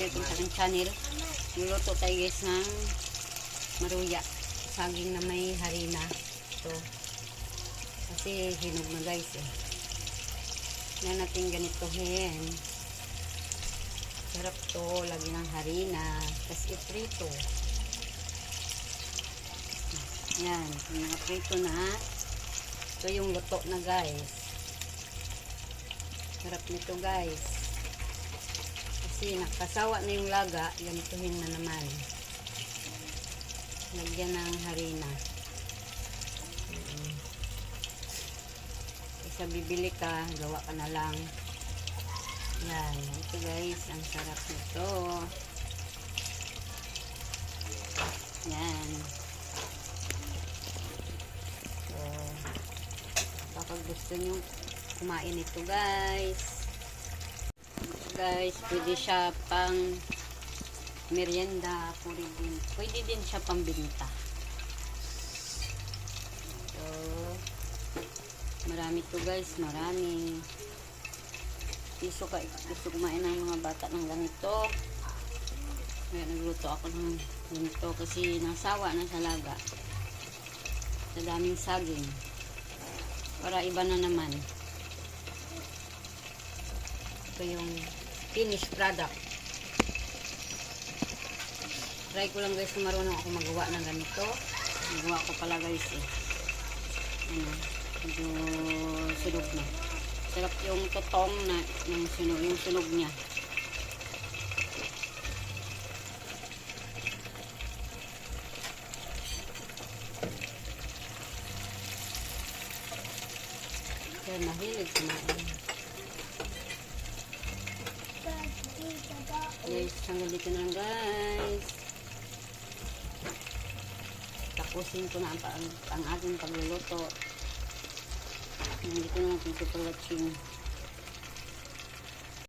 subscribe sa aking channel. Luluto tayo guys ng maruya. Saging na may harina. Ito. Kasi hinog na guys eh. Yan natin ganitohin. Sarap to. Lagi ng harina. Tapos iprito. Yan. Mga prito na. Ito yung luto na guys. Sarap nito guys. Kasi nakasawa na yung laga, ganituhin na naman. Lagyan ng harina. Mm. Isa bibili ka, gawa ka na lang. Yan. Ito guys, ang sarap nito. Yan. So, kapag gusto nyo kumain ito guys. Guys, pwede siya pang merienda, pwede din, pwede din siya pambinta. So, marami to guys, marami. Gusto, ka, gusto kumain ng mga bata ng ganito. Kaya nagluto ako ng ganito kasi nasawa na sa laga. Sa daming saging. Para iba na naman. Ito yung finished product. Try ko lang guys kung marunong ako magawa ng ganito. Magawa ko pala guys eh. Ano, medyo sunog na. Sarap yung totong na yung sunog, yung sunog niya. Kaya mahilig kumain. Guys, hanggang dito na lang guys. Tapusin ko na ang, ang, ang ating pagluluto. Hindi ko na natin ito watching.